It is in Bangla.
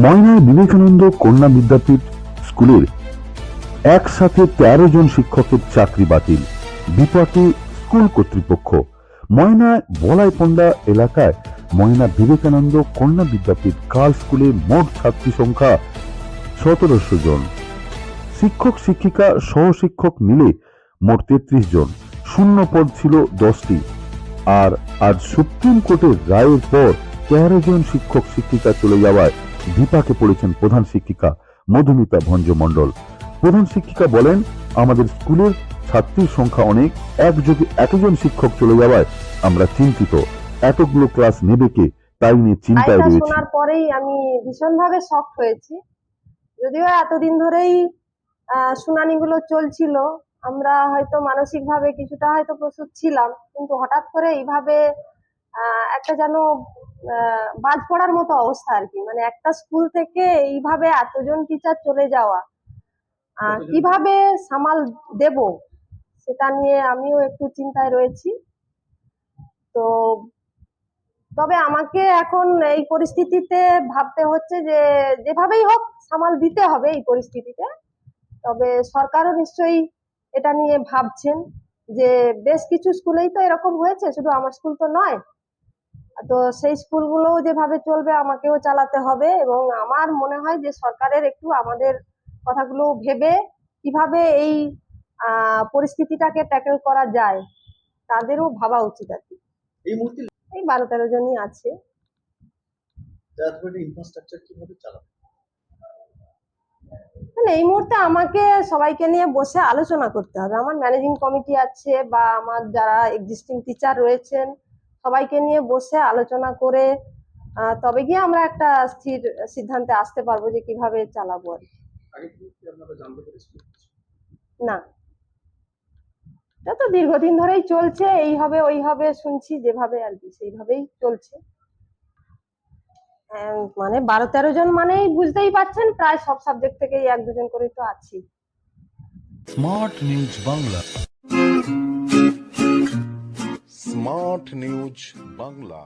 ময়নায় বিবেকানন্দ কন্যা বিদ্যাপীঠ স্কুলের একসাথে তেরো জন শিক্ষকের চাকরি বাতিল। বিপাকে স্কুল কর্তৃপক্ষ। ময়নায় বলাইপন্ডা এলাকায় ময়না বিবেকানন্দ কন্যা বিদ্যাপীঠ গার্লস স্কুলে মোট ছাত্রী সংখ্যা সতেরোশো জন। শিক্ষক শিক্ষিকা সহ শিক্ষক মিলে মোট তেত্রিশ জন। শূন্য পদ ছিল দশটি। আর আজ সুপ্রিম কোর্টের রায়ের পর তেরো জন শিক্ষক শিক্ষিকা চলে যাওয়ায় বিপাকে পড়েছেন প্রধান শিক্ষিকা মধুমিতা ভঞ্জ মণ্ডল প্রধান শিক্ষিকা বলেন আমাদের স্কুলের ছাত্রীর সংখ্যা অনেক একযোগে এতজন শিক্ষক চলে যাওয়ায় আমরা চিন্তিত। এতগুলো ক্লাস নেবে কে? তাই নিয়ে চিন্তায় রয়েছে। শোনার পরেই আমি ভীষণভাবে শক হয়েছি। যদিও এতদিন ধরেই আহ, শুনানিগুলো চলছিল আমরা হয়তো মানসিকভাবে কিছুটা হয়তো প্রস্তুত ছিলাম কিন্তু হঠাৎ করে এইভাবে আহ, একটা যেন বাজ পড়ার মতো অবস্থা আর কি। মানে একটা স্কুল থেকে এইভাবে এতজন টিচার চলে যাওয়া কীভাবে সামাল দেব সেটা নিয়ে আমিও একটু চিন্তায় রয়েছি। তো তবে আমাকে এখন এই পরিস্থিতিতে ভাবতে হচ্ছে যে যেভাবেই হোক সামাল দিতে হবে এই পরিস্থিতিতে। তবে সরকারও নিশ্চয়ই এটা নিয়ে ভাবছেন যে বেশ কিছু স্কুলেই তো এরকম হয়েছে শুধু আমার স্কুল তো নয় তো সেই স্কুলগুলোও যেভাবে চলবে আমাকেও চালাতে হবে এবং আমার মনে হয় যে সরকারের একটু আমাদের কথাগুলো ভেবে কীভাবে এই পরিস্থিতিটাকে ট্যাকেল করা যায় তাদেরও ভাবা উচিত আর কি। এই মুহূর্তে এই বারো তেরো জনই আছে। ইনফ্রাস্ট্রাকচার কীভাবে চালাবে? মানে এই মুহূর্তে আমাকে সবাইকে নিয়ে বসে আলোচনা করতে হবে। আমার ম্যানেজিং কমিটি আছে বা আমার যারা এক্সিস্টিং টিচার রয়েছেন সবাইকে নিয়ে বসে আলোচনা করে তবে গিয়ে আমরা একটা স্থির সিদ্ধান্তে আসতে পারব যে কীভাবে চালাবো আর না। এটা তো দীর্ঘদিন ধরেই চলছে এই হবে ওই হবে শুনছি যেভাবে আর কি সেইভাবেই চলছে। মানে বারো তেরো জন মানেই বুঝতেই পারছেন প্রায় সব সাবজেক্ট থেকেই এক দুজন করেই তো আছি। Smart news Bangla smart news Bangla